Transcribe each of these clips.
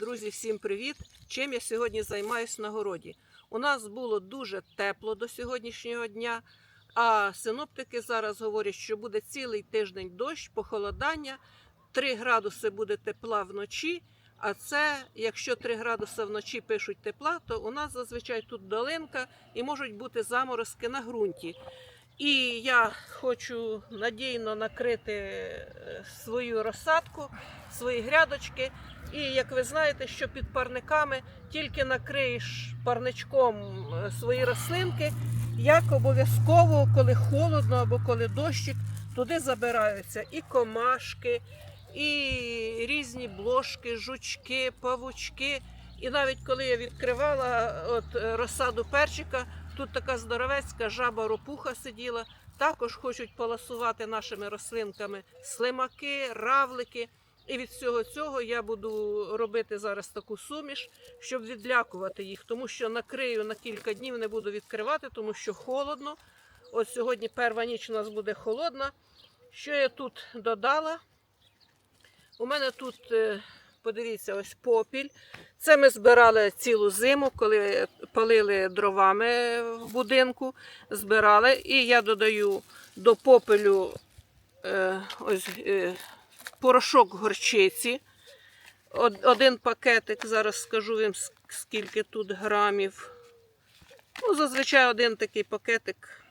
Друзі, всім привіт! Чим я сьогодні займаюсь на городі? У нас було дуже тепло до сьогоднішнього дня, а синоптики зараз говорять, що буде цілий тиждень дощ, похолодання, 3 градуси буде тепла вночі. А це, якщо 3 градуси вночі пишуть тепла, то у нас зазвичай тут долинка і можуть бути заморозки на ґрунті. І я хочу надійно накрити е, свою розсадку, свої грядочки. І як ви знаєте, що під парниками тільки накриєш парничком е, свої рослинки, як обов'язково, коли холодно або коли дощик, туди забираються і комашки, і різні блошки, жучки, павучки. І навіть коли я відкривала от, е, розсаду перчика, тут така здоровецька жаба ропуха сиділа. Також хочуть поласувати нашими рослинками слимаки, равлики. І від всього цього я буду робити зараз таку суміш, щоб відлякувати їх, тому що накрию на кілька днів, не буду відкривати, тому що холодно. От сьогодні перша ніч у нас буде холодна. Що я тут додала? У мене тут, е, подивіться, ось попіль. Це ми збирали цілу зиму, коли палили дровами в будинку. Збирали. І я додаю до попелю е, ось. Е, порошок горчиці. Один пакетик, зараз скажу вам скільки тут грамів. Ну, зазвичай один такий пакетик,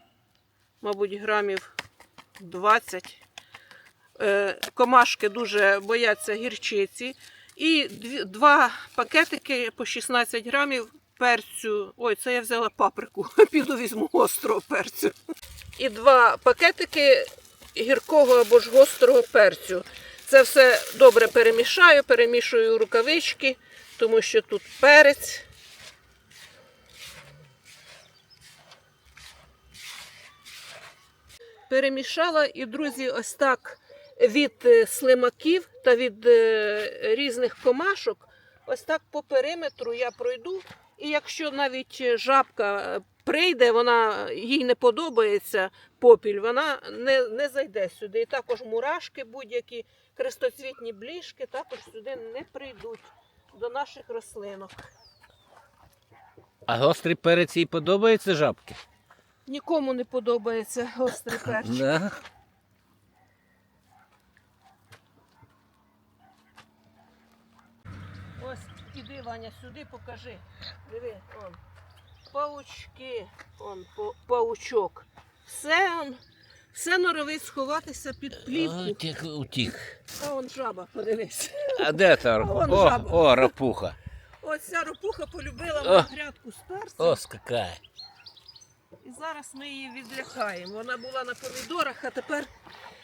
мабуть, грамів 20. Е, Комашки дуже бояться гірчиці. І два пакетики по 16 грамів перцю. Ой, це я взяла паприку. Піду візьму острого перцю. І два пакетики гіркого або ж гострого перцю. Це все добре перемішаю, перемішую рукавички, тому що тут перець. Перемішала і, друзі, ось так від е, слимаків та від е, різних комашок, ось так по периметру я пройду. І якщо навіть е, жабка прийде, вона їй не подобається попіль, вона не, не зайде сюди. І також мурашки будь-які, крестоцвітні бліжки також сюди не прийдуть до наших рослинок. А гострий перець їй подобається жабки? Нікому не подобається гострий перчик. Да. Ось іди, Ваня, сюди покажи. Диви, он. Паучки, он, па- паучок. Все он, все норовить сховатися під плівку. От як утік. А он жаба, подивись. А де та? А вон О, жаба. о, рапуха. Ось ця ропуха полюбила О. мою грядку з перцем. О, скакає. І зараз ми її відлякаємо. Вона була на помідорах, а тепер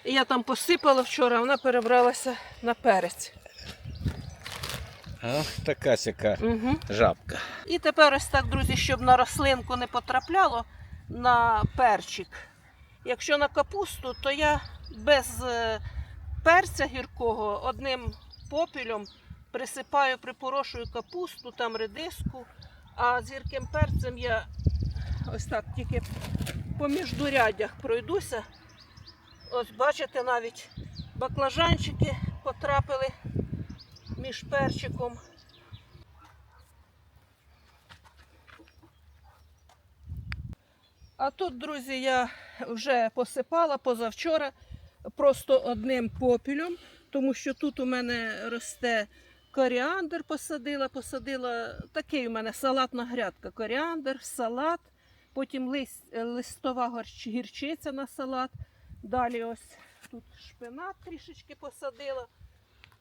я там посипала вчора, вона перебралася на перець. Така сяка Угу. жабка. І тепер ось так, друзі, щоб на рослинку не потрапляло на перчик. Якщо на капусту, то я без е, перця гіркого одним попілем присипаю, припорошую капусту, там редиску, а з гірким перцем я ось так тільки по міждурядях пройдуся. Ось бачите, навіть баклажанчики потрапили між перчиком. А тут, друзі, я вже посипала позавчора просто одним попілем, тому що тут у мене росте коріандр, посадила, посадила такий у мене салатна грядка. Коріандр, салат, потім лист, листова гірчиця на салат. Далі ось тут шпинат трішечки посадила.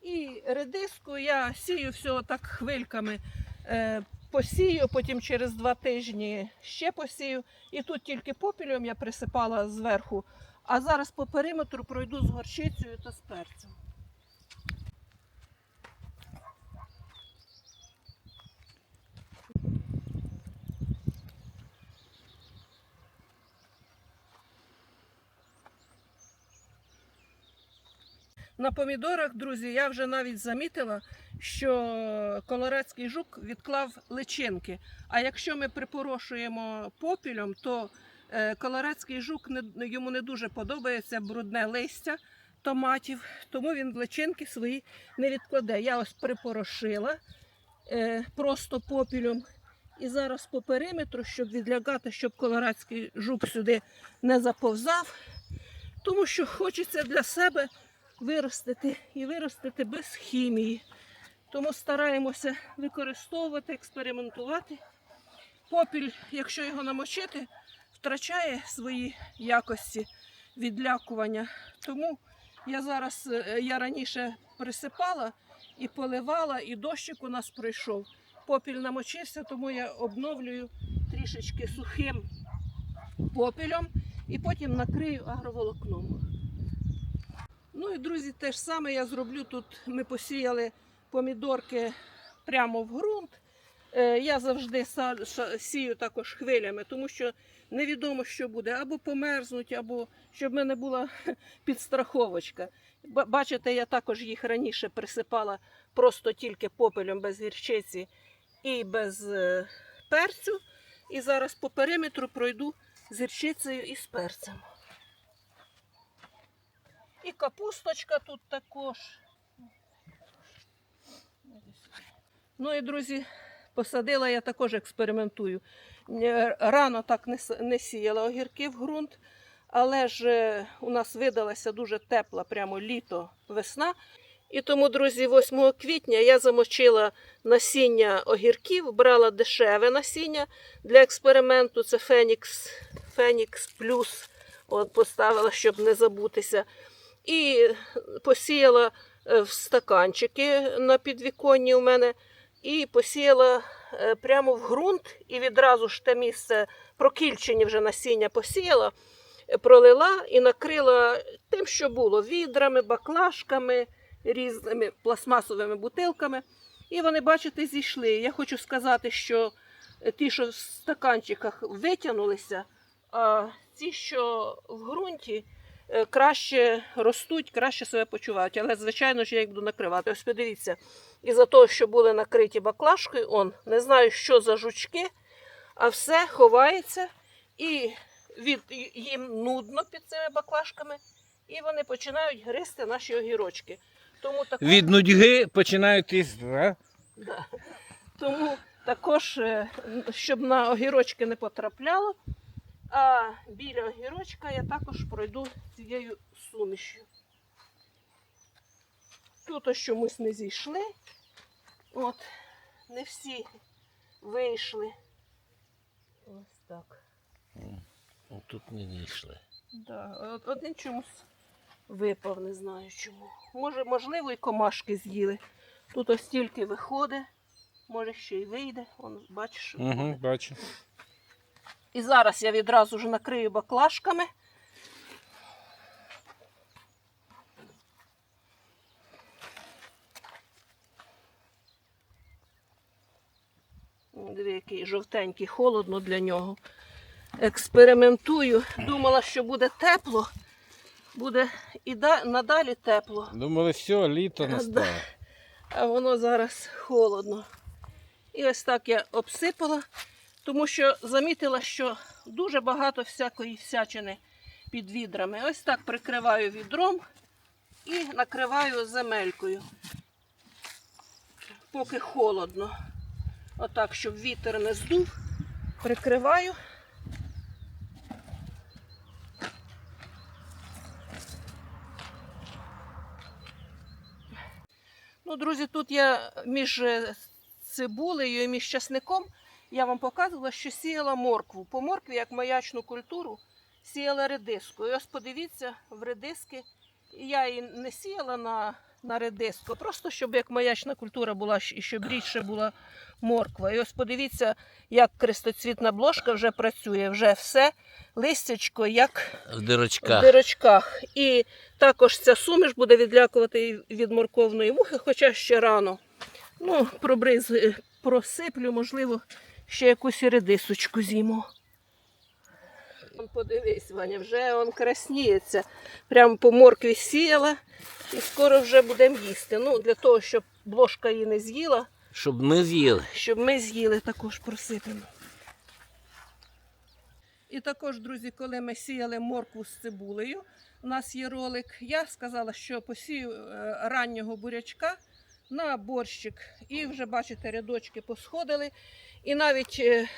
І редиску я сію все так хвильками. Е, посію, потім через два тижні ще посію. І тут тільки попілем я присипала зверху, а зараз по периметру пройду з горчицею та з перцем. На помідорах, друзі, я вже навіть замітила, що колорадський жук відклав личинки. А якщо ми припорошуємо попілем, то е, колорадський жук йому не дуже подобається брудне листя томатів, тому він личинки свої не відкладе. Я ось припорошила е, просто попілем. І зараз по периметру, щоб відлягати, щоб колорадський жук сюди не заповзав. Тому що хочеться для себе виростити і виростити без хімії. Тому стараємося використовувати, експериментувати. Попіль, якщо його намочити, втрачає свої якості відлякування. Тому я зараз е, я раніше присипала і поливала, і дощик у нас пройшов. Попіль намочився, тому я обновлюю трішечки сухим попілем і потім накрию агроволокном. Ну і друзі, те ж саме я зроблю тут. Ми посіяли помідорки прямо в ґрунт. Е, Я завжди сію також хвилями, тому що невідомо, що буде, або померзнуть, або щоб в мене була підстраховочка. Бачите, я також їх раніше присипала просто тільки попелем без гірчиці і без е, перцю. І зараз по периметру пройду з гірчицею і з перцем. І капусточка тут також. Ну і друзі, посадила я також експериментую. Е, Рано так не, сіяла огірки в ґрунт, але ж е, у нас видалася дуже тепла, прямо літо, весна. І тому, друзі, 8 квітня я замочила насіння огірків, брала дешеве насіння для експерименту. Це Фенікс, Фенікс Плюс. От поставила, щоб не забутися. І посіяла е, в стаканчики на підвіконні у мене. І посіяла е, прямо в ґрунт, і відразу ж те місце прокільчені вже насіння посіяла, е, пролила і накрила тим, що було відрами, баклажками, різними пластмасовими бутилками. І вони, бачите, зійшли. Я хочу сказати, що е, ті, що в стаканчиках витягнулися, а ті, що в ґрунті, е, краще ростуть, краще себе почувають. Але, звичайно ж, я їх буду накривати. Ось подивіться, із-за того, що були накриті баклажкою, он, не знаю, що за жучки, а все ховається і від, їм нудно під цими баклажками, і вони починають гризти наші огірочки. Тому також, Від нудьги починають із. да? да, тому також, е, щоб на огірочки не потрапляло, а біля огірочка я також пройду цією сумішю. Тут ось чомусь не зійшли. От, не всі вийшли. Ось так. О, Тут не вийшли. Да, один чомусь випав, не знаю чому. Може, можливо, і комашки з'їли. Тут ось тільки виходить, може ще й вийде. Вон, бачиш, Угу, бачу. І зараз я відразу ж накрию баклажками. Диви, який жовтенький, холодно для нього. Експериментую. Думала, що буде тепло. Буде і да- надалі тепло. Думали, все, літо настало. А воно зараз холодно. І ось так я обсипала, тому що замітила, що дуже багато всякої всячини під відрами. Ось так прикриваю відром і накриваю земелькою, поки холодно. Отак, щоб вітер не здув, прикриваю. Ну, друзі, тут я між е, цибулею і між часником я вам показувала, що сіяла моркву. По моркві, як маячну культуру, сіяла редиску. І ось подивіться, в редиски я її не сіяла на, на редиску, просто щоб як маячна культура була і щоб рідше була морква. І ось подивіться, як крестоцвітна бложка вже працює, вже все листячко, як В в дирочках. дирочках. І також ця суміш буде відлякувати від морковної мухи, хоча ще рано. Ну, пробриз, просиплю, можливо, ще якусь редисочку з'їмо. Подивись, Ваня, вже он красніється. Прямо по моркві сіяла і скоро вже будемо їсти. Ну, для того, щоб бложка її не з'їла, Щоб ми з'їли. щоб ми з'їли, також просипемо. І також, друзі, коли ми сіяли моркву з цибулею, у нас є ролик. Я сказала, що посію е, раннього бурячка на борщик. І вже бачите, рядочки посходили. І навіть е,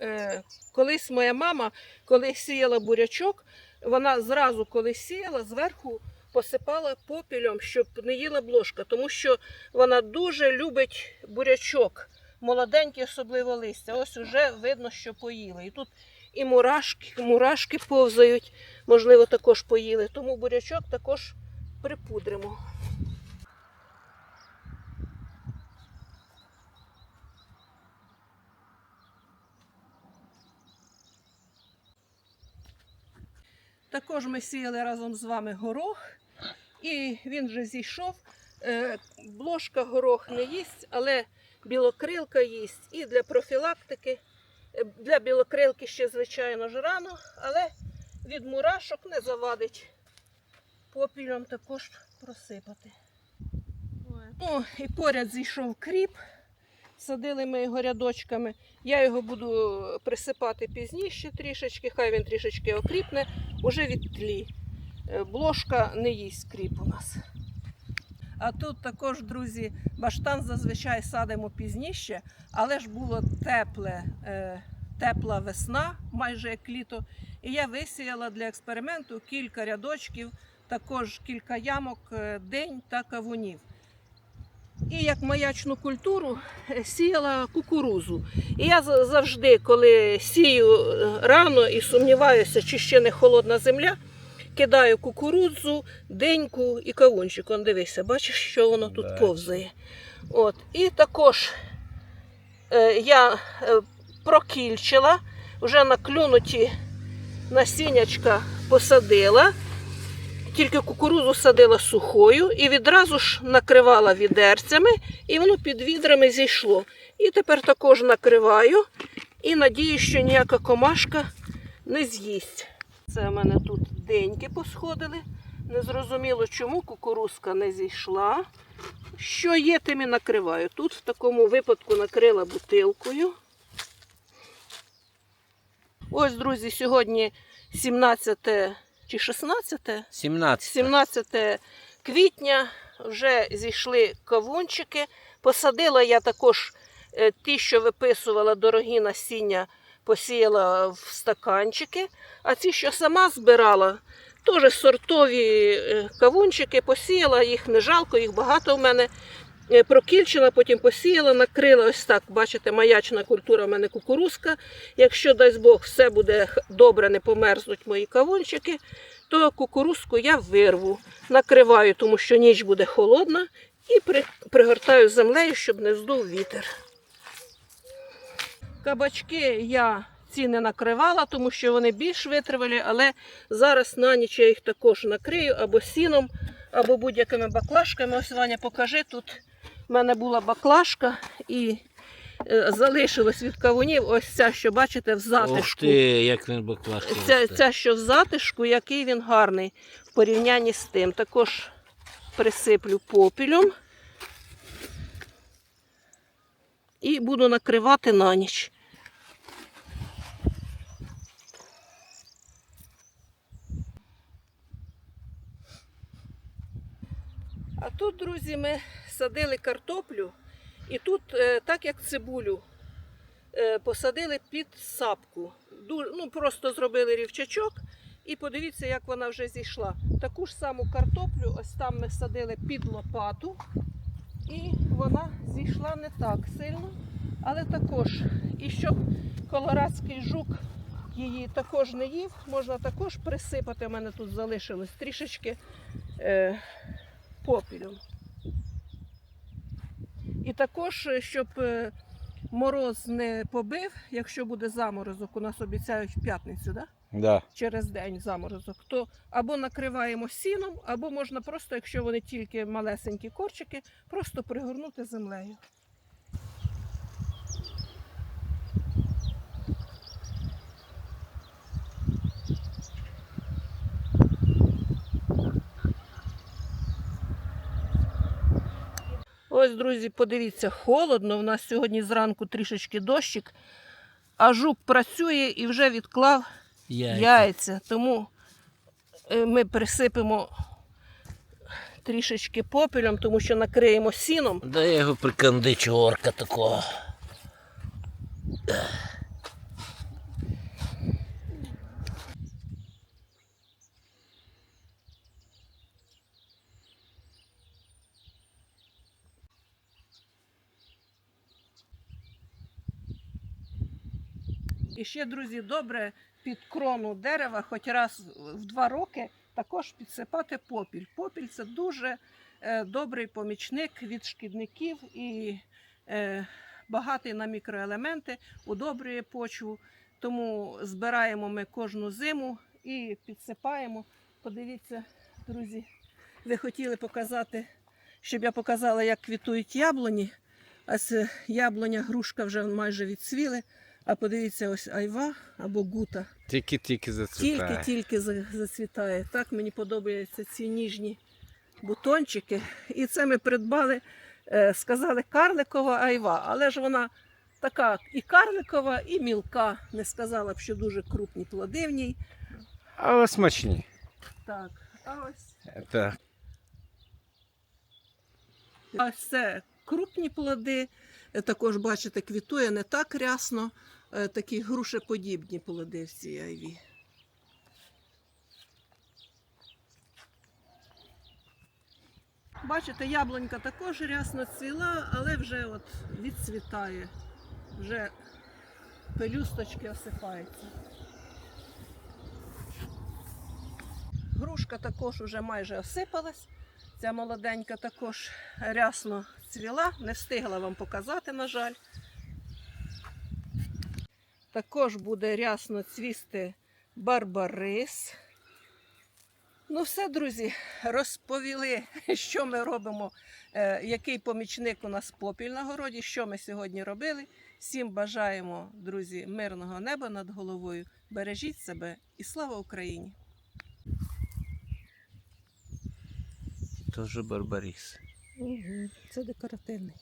е, колись моя мама, коли сіяла бурячок, вона зразу, коли сіяла, зверху посипала попілем, щоб не їла блошка, тому що вона дуже любить бурячок, молоденький, особливо листя. Ось уже видно, що поїли. І тут і мурашки, мурашки повзають, можливо, також поїли. Тому бурячок також припудримо. Також ми сіяли разом з вами горох, і він вже зійшов. Е, Блошка горох не їсть, але білокрилка їсть. І для профілактики, е, для білокрилки ще, звичайно ж, рано, але від мурашок не завадить попілом також просипати. Ну, і поряд зійшов кріп. Садили ми його рядочками. Я його буду присипати пізніше трішечки, хай він трішечки окріпне, уже від тлі. Е, Блошка не їсть кріп у нас. А тут також, друзі, баштан зазвичай садимо пізніше, але ж було тепле, е, тепла весна, майже як літо. І я висіяла для експерименту кілька рядочків, також кілька ямок, е, день та кавунів. І як маячну культуру е, сіяла кукурузу. І я завжди, коли сію е, рано і сумніваюся, чи ще не холодна земля, кидаю кукурудзу, деньку і кавунчик. Он дивися, бачиш, що воно тут повзає. От. І також е, я прокільчила, вже наклюнуті насіннячка посадила. Тільки кукурузу садила сухою і відразу ж накривала відерцями, і воно під відрами зійшло. І тепер також накриваю і надію, що ніяка комашка не з'їсть. Це в мене тут деньки посходили. Незрозуміло, чому кукурузка не зійшла. Що є, тим і накриваю. Тут в такому випадку накрила бутилкою. Ось, друзі, сьогодні 17 чи 16 17. 17 квітня вже зійшли кавунчики. Посадила я також е, ті, що виписувала дорогі насіння, посіяла в стаканчики. А ці, що сама збирала, теж сортові е, кавунчики, посіяла, їх не жалко, їх багато в мене. Е, Прокільчила, потім посіяла, накрила ось так. Бачите, маячна культура в мене кукурузка. Якщо дасть Бог, все буде добре, не померзнуть мої кавунчики, то кукурузку я вирву, накриваю, тому що ніч буде холодна, і при, пригортаю землею, щоб не здув вітер. Кабачки я ці не накривала, тому що вони більш витривалі, але зараз на ніч я їх також накрию або сіном, або будь-якими баклажками. Ось Ваня, покажи, тут в мене була баклажка і е, залишилось від кавунів ось ця, що бачите, в затишку. ти, як він баклажки. Ця, ця, що в затишку, який він гарний в порівнянні з тим. Також присиплю попілем і буду накривати на ніч. А тут, друзі, ми садили картоплю, і тут, е, так як цибулю, е, посадили під сапку. Ну, просто зробили рівчачок, і подивіться, як вона вже зійшла. Таку ж саму картоплю, ось там ми садили під лопату, і вона зійшла не так сильно, але також. І щоб колорадський жук її також не їв, можна також присипати. У мене тут залишилось трішечки е, попілем. І також, е, щоб е, мороз не побив, якщо буде заморозок, у нас обіцяють в п'ятницю, да? Да. через день заморозок, то або накриваємо сіном, або можна просто, якщо вони тільки малесенькі корчики, просто пригорнути землею. Ось, друзі, подивіться, холодно. У нас сьогодні зранку трішечки дощик, а жук працює і вже відклав Яйця. яйця. Тому е, ми присипемо трішечки попелем, тому що накриємо сіном. Да я його прикандичу орка такого. І ще, друзі, добре під крону дерева, хоч раз в два роки, також підсипати попіль. Попіль це дуже е, добрий помічник від шкідників і е, багатий на мікроелементи, удобрює почву. Тому збираємо ми кожну зиму і підсипаємо. Подивіться, друзі, ви хотіли показати, щоб я показала, як квітують яблуні. Ось е, яблуня, грушка вже майже відцвіли. А подивіться, ось айва або гута. Тільки-тільки зацвітає. Тільки-тільки зацвітає. Так мені подобаються ці ніжні бутончики. І це ми придбали, е, сказали, карликова айва. Але ж вона така і карликова, і мілка. Не сказала б, що дуже крупні плоди в ній. Але смачні. Так, а ось Так. А це крупні плоди. Також, бачите, квітує не так рясно. Е, Такі грушеподібні плоди в цій айві. Бачите, яблунька також рясно цвіла, але вже от відцвітає. Вже пелюсточки осипаються. Грушка також уже майже осипалась. Ця молоденька також рясно цвіла, не встигла вам показати, на жаль. Також буде рясно цвісти барбарис. Ну, все, друзі, розповіли, що ми робимо, е, який помічник у нас попіль на городі, що ми сьогодні робили. Всім бажаємо, друзі, мирного неба над головою. Бережіть себе і слава Україні! Тоже барбаріс. Угу, це декоративний.